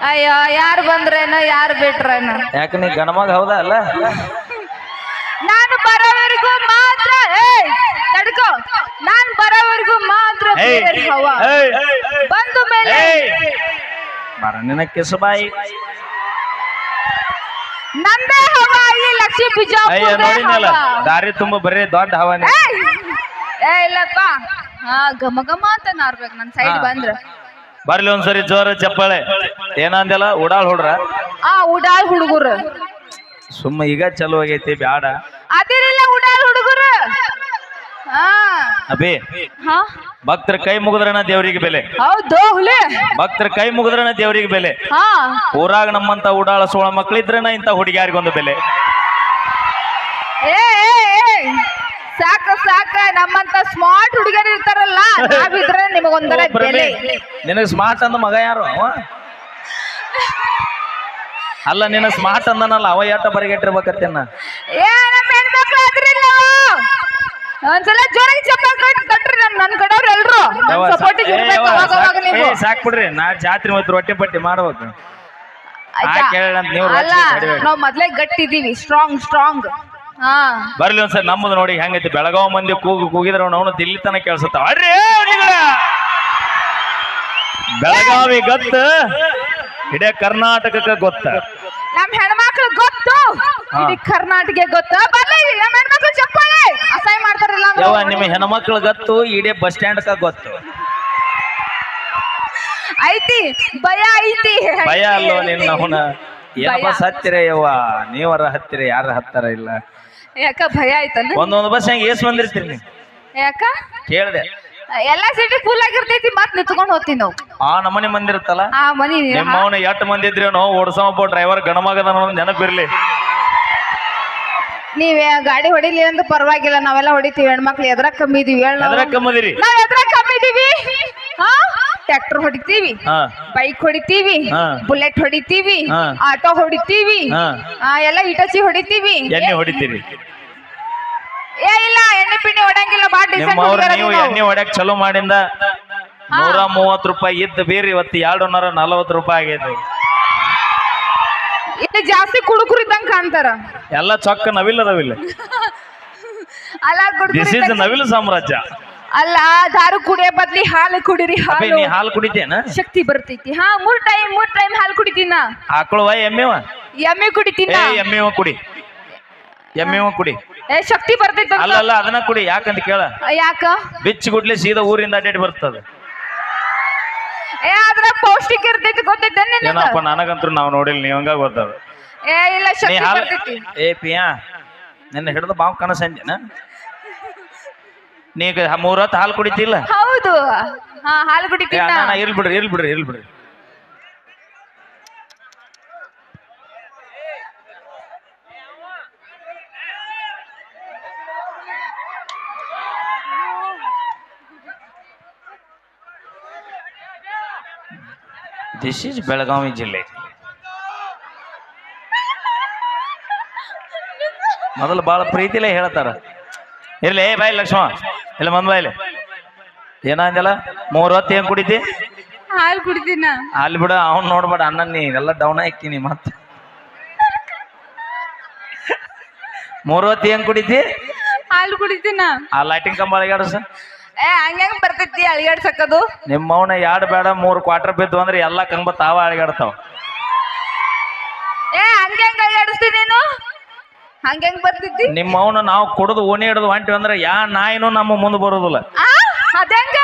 ಅಯ್ಯೋ ಯಾರು ಬಂದ್ರೇನೋ ಯಾರು ಬಿಟ್ರೇನೋ? ಯಾಕೆ ನೀ ಗಣಮಗ ಹೌದಾ ಅಲ್ಲ? ನಾನು ಬರೋವರೆಗೂ ಮಾತ್ರ ಏಯ್ ತಡ್ಕೋ. ನಾನು ಬರೋವರೆಗೂ ಮಾತ್ರ ಹವ ಬಂದು ಮೇಲೆ ನಿನ್ನ ಕಿಸಬಾಯಿ ನಂದೇ ಹವ ಈ ಲಕ್ಷ್ಮೀ ಅಯ್ಯ ಬಿಜಾಪುರ ನೋಡಿನಲ್ಲ ದಾರಿ ತುಂಬ ಬರೀ ದೊಡ್ಡ ಹವಾನೆ ಏ ಇಲ್ಲಪ್ಪ. ಹಾ ಘಮ ಘಮ ಅಂತ ನಾರ್ಬೇಕು ನನ್ನ ಸೈಡ್ ಬಂದ್ರ. ಬರ್ಲಿ ಒಂದ್ಸರಿ ಜೋರ ಚಪ್ಪಾಳೆ. ಏನಂದೆಲ್ಲ ಉಡಾಳ್ ಹುಡ್ರ? ಆ ಉಡಾಳ್ ಹುಡುಗರು. ಸುಮ್ಮ ಈಗ ಚಲೋ ಆಗೈತಿ ಬ್ಯಾಡ. ಅದಿರಲ್ಲ ಉಡಾಳ್ ಹುಡುಗರು. ಅಭಿ ಹಾ? ಭಕ್ತರ ಕೈ ಮುಗಿದ್ರನ ದೇವರಿಗೆ ಬೆಲೆ? ಹೌದು ಹುಲಿ. ಭಕ್ತರ ಕೈ ಮುಗಿದ್ರನ ದೇವರಿಗೆ ಬೆಲೆ? ಹಾ. ಊರಾಗ ನಮ್ಮಂತ ಉಡಾಳ ಸೋಳ ಮಕ್ಳಿದ್ರನ ಇಂತ ಹುಡುಗಿಯಾರಿಗೊಂದು ಬೆಲೆ? ಏ ಏ, ಏ. ಸಾಕ ಸಾಕ ನಮ್ಮಂತ ಸ್ಮಾರ್ಟ್ ಹುಡುಗರು ನಾವಿದ್ರೆ ನಿಮಗೊಂದರ ಬೆಲೆ. ನಿನಗ್ ಸ್ಮಾರ್ಟ್ ಅಂದ ಮಗ ಯಾರು? ಅವ? ಅಲ್ಲ ನಿನ್ನ ಸ್ಮಾರ್ಟ್ ಅಂದನಲ್ಲ ಅವ ಯಾಟ ಬರಿಗೆಟ್ಟಿರ್ಬೇಕತ್ತೇನ ಒಂದ್ಸಲ ಜೋರಾಗಿ ಚಪ್ಪಾಳೆ ಕೊಟ್ಟು ತಟ್ರಿ ನನ್ ನನ್ ಕಡೆಯವ್ರು ಎಲ್ರು. ಸಪೋರ್ಟಿಗೆ ಇರ್ಬೇಕು ಅವಾಗ ಅವಾಗ ನೀವು. ಸಾಕ್ ಬಿಡ್ರಿ. ನಾ ಜಾತ್ರೆ ಮತ್ತೆ ರೊಟ್ಟಿ ಪಟ್ಟಿ ಮಾಡ್ಬೇಕು. ಆಯ್ತಾ? ಆ ಕೇಳಂತ ನೀವು ಅಲ್ಲ ನಾವು ಮೊದ್ಲೇ ಗಟ್ಟಿದೀವಿ ಸ್ಟ್ರಾಂಗ್ ಸ್ಟ್ರಾಂಗ್ ಬರ್ಲಿ ಒಂದ್ಸರಿ ನಮ್ಮದು ನೋಡಿ ಹೆಂಗೈತಿ. ಬೆಳಗಾವ್ ಮಂದಿ ಕೂಗು ಕೂಗಿದ್ರ ಅವನು ದಿಲ್ಲಿ ತನಕ ಕೇಳಿಸುತ್ತಾವ ಅಡ್ರಿ ಬೆಳಗಾವಿ ಗೊತ್ತ ಇಡೇ ಕರ್ನಾಟಕಕ್ಕೆ ಗೊತ್ತ. ನಮ್ ಹೆಣ್ಮಕ್ಳು ಗೊತ್ತು. ಇಡೀ ಕರ್ನಾಟಕ ಗೊತ್ತ. ಬರ್ಲಿ ನಮ್ ಹೆಣ್ಮಕ್ಳು ಚಪ್ಪಾಳೆ ಅಸಹ್ಯ ಮಾಡ್ತಾರಲ್ಲ ನಿಮ್ಮ ಹೆಣ್ಮಕ್ಳು ಗೊತ್ತು ಇಡೇ ಬಸ್ ಸ್ಟ್ಯಾಂಡ್ಕ ಗೊತ್ತು. ಐತಿ ಭಯ ಐತಿ. ಭಯ ಅಲ್ಲೋ ನಿನ್ನ ಅವನ? ಬಸ್ ಹತ್ತಿರ ಯವ್ವ ನೀವರ ಹತ್ತಿರ ಯಾರ ಹತ್ತಾರ ಇಲ್ಲ? ಯಾಕ ಭಯ ಆಯ್ತಲ್ಲ? ಒಂದೊಂದು ಬಸ್ ಹೆಂಗ್ ಏಸ್ ಬಂದಿರ್ತೀರಿ ನೀವು? ಯಾಕ? ಕೇಳ್ದೆ. ಎಲ್ಲಾ ಸಿಟಿ ಫುಲ್ ಆಗಿರ್ತೈತಿ ಮತ್ ನಿಂತ್ಕೊಂಡು ಹೋಗ್ತೀನಿ ನಾವು. ಆ ನಮನಿ ಮಂದಿ ಇರುತ್ತಲ್ಲ? ಆ ಮನಿ ನಿಮ್ಮ ಅವನ ಎಷ್ಟು ಮಂದಿ ಇದ್ರೇನೋ ಓಡಿಸೋ ಒಬ್ಬ ಡ್ರೈವರ್ ಗಣಮಗದ ನೆನಪಿರ್ಲಿ. ನೀವ್ ಗಾಡಿ ಹೊಡಿಲಿ ಅಂದ್ರೆ ಪರವಾಗಿಲ್ಲ ನಾವೆಲ್ಲ ಹೊಡಿತೀವಿ ಹೆಣ್ಮಕ್ಳು ಎದ್ರ ಕಮ್ಮಿ ಇದೀವಿ ಹೇಳ ನಾವು. ಎದ್ರ ಕಮ್ಮದಿರಿ? ನಾವ್ ಎದ್ರ ಕಮ್ಮಿ ಇದೀವಿ ಹಾ? ಟ್ರ್ಯಾಕ್ಟರ್ ಹೊಡಿತೀವಿ. ಹಾ. ಬೈಕ್ ಹೊಡಿತೀವಿ ಹಾ. ಬುಲೆಟ್ ಹೊಡಿತೀವಿ ಹಾ. ಆಟೋ ಹೊಡಿತೀವಿ ಹಾ. ಆ, ಎಲ್ಲ ಇಟಚಿ ಹೊಡಿತೀವಿ. ಎಣ್ಣೆ ಹೊಡಿತೀವಿ ಏ ಇಲ್ಲ ಎಣ್ಣೆ ಪಿಣ್ಣೆ ಹೊಡಂಗಿಲ್ಲ ಬಾ ಅವ್ರ ನೀವು ಎಣ್ಣೆ ಹೊಡ್ಯಾಕ್ ಚಲೋ ಮಾಡಿಂದ ನೂರ ಮೂವತ್ ರೂಪಾಯಿ ಇದ್ದ ಬೇರೆ ಇವತ್ತು ಎರಡು ನೂರ ನಲವತ್ತು ರೂಪಾಯಿ ಆಗೈತೆ. ಇಲ್ಲಿ ಜಾಸ್ತಿ ಕುಡುಕರು ಇದ್ದಂಗ ಕಾಣ್ತಾರ. ಎಲ್ಲ ಚೊಕ್ಕ ನವಿಲ್ ಅದಾವಿಲ್ಲ ಅಲ್ಲ ದಿಸ್ ಕುಡುಕರು ಇಸ್ ನವಿಲ್ ಸಾಮ್ರಾಜ್ಯ. ಅಲ್ಲ ದಾರು ಕುಡಿಯೋ ಬದ್ಲಿ ಹಾಲು ಕುಡಿರಿ ಅಬ್ಬೇ ಹಾಲು. ನೀ ಹಾಲು ಕುಡಿತೇನ ಶಕ್ತಿ ಬರ್ತೈತಿ. ಹಾ ಮೂರ್ ಟೈಮ್ ಮೂರ್ ಟೈಮ್ ಹಾಲು ಕುಡಿತೀನ? ಆಕಳುವ ಎಮ್ಮೆವ? ಎಮ್ಮೆ ಕುಡಿತೀನ? ಏ ಎಮ್ಮೆವ ಕುಡಿ. ಎಮ್ಮೆವ ಕುಡಿ. ಏ ಶಕ್ತಿ ಬರ್ತೈತಿ ಅಲ್ಲ ಅಲ್ಲ ಅದನ್ನ ಕುಡಿ ಯಾಕಂತ ಕೇಳ? ಯಾಕ? ಬಿಚ್ಚಿ ಗುಡ್ಲಿ ಸೀದಾ ಊರಿಂದ ಅಡ್ಡಾಡಿ ಬರ್ತದ. ಏ ಅದ್ರ ಪೌಷ್ಟಿಕ ಇರ್ತೈತಿ ಗೊತ್ತೈತೆ ನಿನಗ? ಏನಪ್ಪ ನನಗಂತೂ ನಾವು ನೋಡಿಲ್ಲ ನೀವ್ ಹಂಗಾಗಿ ಗೊತ್ತದ ಏ ಇಲ್ಲ ನೀ ಶಕ್ತಿ ಹಾಲು ಬರ್ತೈತಿ. ಏ ಪಿಯಾ ನಿನ್ನ ಹಿಡಿದು ಬಾವು ಕನಸಂಜೆನ ನೀಗ ಮೂರ್ ಹೊತ್ತು ಹಾಲು ಕುಡಿತಿಲ್ಲ? ಹೌದು. ಹಾ ಹಾಲು ಕುಡಿತೀನ ಬಿಡ್ರಿ ಬಿಡ್ರಿ ದಿಸ್ ಈಸ್ ಬೆಳಗಾವಿ ಜಿಲ್ಲೆ. ಮೊದಲು ಬಹಳ ಪ್ರೀತಿಲೇ ಹೇಳ್ತಾರ. ಇರ್ಲಿ ಬಾಯ್ ಲಕ್ಷ್ಮ. ಇಲ್ಲ ಮಂದ್ ಬಾಯ್ಲಿ ಏನಂದಲ್ಲ ಮೂರ್ ಹೊತ್ತು ಏನ್ ಕುಡಿತಿ? ಹಾಲು ಕುಡಿತೀನ. ಅಲ್ಲಿ ಬಿಡ ಅವ್ನ್ ನೋಡ್ಬೇಡ ಅಣ್ಣ ನೀ ಎಲ್ಲ ಡೌನ್ ಹಾಕ್ತೀನಿ ಮತ್ತ. ಮೂರ್ ಹೊತ್ತು ಏನ್ ಕುಡಿತಿ? ಹಾಲು ಕುಡಿತೀನ. ಆ ಲೈಟಿಂಗ್ ಕಂಬ ಅಳಗಾಡ್ಸ ಏ ಹಂಗ್ಯಾಂಗ ಬರ್ತೈತಿ ಅಳಿಗಾಡ್ಸಕ್ಕದು ನಿಮ್ಮ ಅವನ ಎರಡು ಬೇಡ ಮೂರು ಕ್ವಾರ್ಟರ್ ಬಿದ್ದು ಅಂದ್ರೆ ಎಲ್ಲಾ ಕಂಬ ತಾವ ಅಳಗಾಡ್ತಾವ. ಏ ಹಂಗ್ಯಾಂಗ ಅಳಿಗಾಡಿಸ್ತಿ ನೀನು? ಹಂಗ್ಯಾಂಗ ಬರ್ತಿದ್ದಿ? ನಿಮ್ಮ ಅವನ ನಾವು ಕುಡಿದು ಓಣಿ ಹಿಡಿದು ಹೊಂಟಿವಿ ಅಂದ್ರೆ ಯಾ ನಾಯಿನೂ ನಮ್ಮ ಮುಂದೆ ಬರೋದಿಲ್ಲ. ಆ ಅದಂಗ?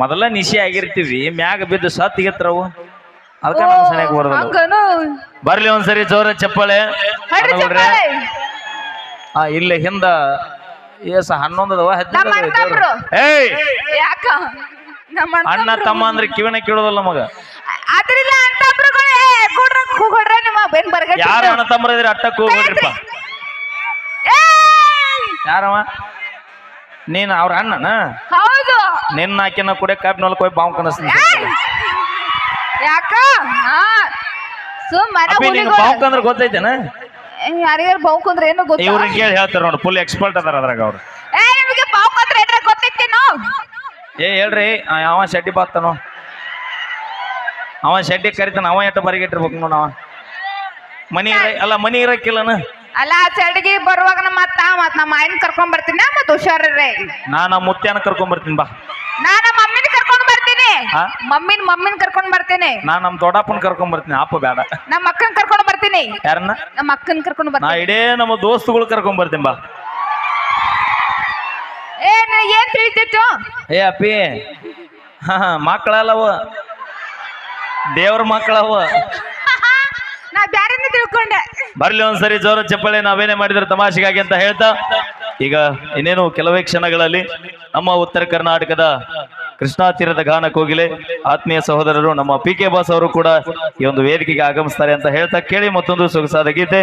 ಮೊದಲ ನಿಶೆ ಆಗಿರ್ತೀವಿ ಮ್ಯಾಗ ಬಿದ್ದು ಸತ್ತಿಗೆತ್ರವು ಅದಕ್ಕೆ ನಮ್ಮ ಸರಿಯಾಗಿ ಬರೋದಿಲ್ಲ. ಹಂಗನು? ಬರ್ಲಿ ಒಂದ್ಸರಿ ಜೋರ ಚಪ್ಪಾಳೆ. ಹಡ್ರಿ. ಚಪ್ಪಾಳೆ. ಆ ಇಲ್ಲೇ ಹಿಂದ ಏಸ ಹನ್ನೊಂದು ಅದಾವ ನಮ್ಮ ಹದಿನೈದು ಅಣ್ಣ ಏಯ್! ಯಾಕ? ನಮ್ಮ ಅಣ್ಣ ತಮ್ಮ ಅಂದ್ರೆ ಕಿವಿನ ಕೇಳೋದಲ್ಲ ಮಗ ಅದ್ರಿಲ್ಲ ಅಂತ ಕೊಡ್ರ ಕೊಡ್ರ ನಿಮ್ಮ ಬೆನ್ ಬರ್ಗಟ್ಟಿ ಯಾರ ಅಣ್ಣ ತಮ್ಮರ ಅಟ್ಟ ಅಟ್ಟಕ್ಕೆ ಹೋಗ್ಬಿಡ್ರಿಪ್ಪ ಯಾರವ? ನೀನ್ ಅವ್ರ ಅಣ್ಣನ? ಹೌದು. ನಿನ್ನ ಆಕಿನ ಕುಡೆ ಕಾಪಿನೊಳಗೆ ಹೋಗಿ ಬಾವು ಕನಸ್ತೀನಿ! ಯಾಕ? ಹಾ ಸುಮ್ ಮನೆ ಅಪ್ಪಿ ನಿಂಗೆ ಹುಲಿಗಳು ಬಾವು ಕಂದ್ರೆ ಗೊತ್ತೈತೇನ? ಯಾರಿಗಾರು ಬಾವುಕಂದ್ರೆ ಏನು ಗೊತ್ತ? ಇವ್ರಿಗೆ ಕೇಳಿ ಹೇಳ್ತಾರೆ ನೋಡಿ ಫುಲ್ ಎಕ್ಸ್ಪರ್ಟ್ ಅದಾರ ಅದ್ರಾಗ ಅವ್ರು. ಏ ನಿಮಗೆ ಬಾವುಕಂದ್ರೆ ಏನಾರ ಗೊತ್ತೈತೇನೋ ಏ ಹೇಳ್ರಿ ಯಾವ ಶೆಡ್ಡಿ ಬಾತ್ತಾನೋ ಅವ ಶೆಡ್ಡಿ ಕರಿತಾನ ಅವ ಎಟ್ಟು ಬರಿಗಿಟ್ಟಿರ್ಬೇಕು ನೋಡವ ಮನಿ ಅಲ್ಲ ಮನಿ ಇರಕ್ಕಿಲ್ಲನ? ಅಲ್ಲ ಚಡ್ಗಿ ಬರುವಾಗ ನಮ್ಮ ಅತ್ತ ಮತ್ ನಮ್ಮ ಆಯ್ನ ಕರ್ಕೊಂಡ್ ಬರ್ತೀನಿ. ಮತ್ ಹುಷಾರ್ರಿ ನಾ ನಮ್ಮ ಮುತ್ಯಾನ ಕರ್ಕೊಂಡ್ ಬರ್ತೀನಿ ಬಾ. ನಾ ನಮ್ಮ ಮಮ್ಮಿನ ಕರ್ಕೊಂಡ್ ಬರ್ತೀನಿ. ಆ? ಮಮ್ಮಿನ ಮಮ್ಮಿನ ಕರ್ಕೊಂಡ್ ಬರ್ತೀನಿ. ನಾ ನಮ್ಮ ದೊಡ್ಡಪ್ಪನ ಕರ್ಕೊಂಡ್ ಬರ್ತೀನಿ. ಅಪ್ಪ ಬೇಡ. ನಮ್ಮ ಅಕ್ಕನ್ ಕರ್ಕೊಂಡ್ ಬರ್ತೀನಿ. ಯಾರನ್ನ? ನಮ್ಮ ಅಕ್ಕನ್ ಕರ್ಕೊಂಡ್ ನಾ ಬರ್ತೀನಿ. ಇಡೇ ನಮ್ಮ ದೋಸ್ತುಗಳು ಕರ್ಕೊಂಡ್ ಬರ್ತೀನಿ ಬಾ. ಏ ನಿನಗ್ ಏನ್ ತಿಳಿತಿತ್ತು? ಏ ಅಪ್ಪಿ. ಹಾ ಮಕ್ಕಳಲ್ಲವ. ದೇವ್ರ ಮಕ್ಕಳವ. ನಾ ಬ್ಯಾರೇನೆ ತಿಳ್ಕೊಂಡೆ. ಬರ್ಲಿ ಒಂದ್ಸರಿ ಜೋರ ಚಪ್ಪಳೆ ನಾವೇನೇ ಮಾಡಿದ್ರೆ ತಮಾಷೆಗಾಗಿ ಅಂತ ಹೇಳ್ತಾ, ಈಗ ಇನ್ನೇನು ಕೆಲವೇ ಕ್ಷಣಗಳಲ್ಲಿ ನಮ್ಮ ಉತ್ತರ ಕರ್ನಾಟಕದ ಕೃಷ್ಣಾ ತೀರದ ಗಾನ ಕೋಗಿಲೆ ಆತ್ಮೀಯ ಸಹೋದರರು ನಮ್ಮ ಪಿ ಕೆ ಬಾಸ್ ಅವರು ಕೂಡ ಈ ಒಂದು ವೇದಿಕೆಗೆ ಆಗಮಿಸ್ತಾರೆ ಅಂತ ಹೇಳ್ತಾ ಕೇಳಿ ಮತ್ತೊಂದು ಸೊಗಸಾದ ಗೀತೆ.